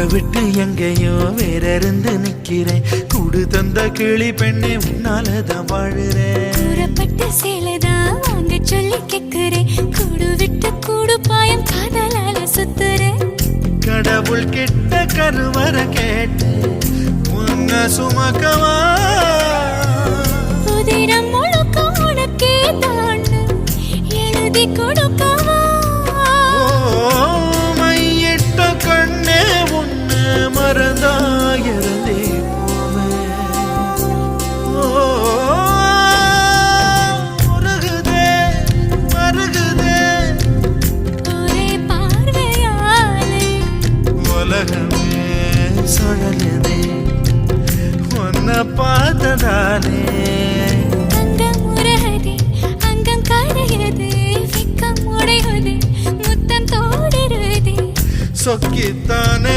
ஊரை விட்டு எங்கேயோ வேற இருந்து நிக்கிறேன் கூடு தந்த கிளி பெண்ணே உன்னாலதான் வாழுறேன். கூறப்பட்ட சேலைதான் வாங்க சொல்லி கேக்குறேன். கூடு விட்டு கூடு பாயம் காதலால சுத்துறேன். கடவுள் கிட்ட கருவற கேட்டு உன்ன சுமக்கவா? உதிரம் முழுக்க உனக்கே தான். எழுதி கொடுக்கவா உலகமே சுழலுதே உன்னை பார்த்ததாலே. அங்கம் உருகுதே அங்கம் கரையுது வெக்கம் உடையுது முத்தம் தோடுருதே சொக்கித்தானே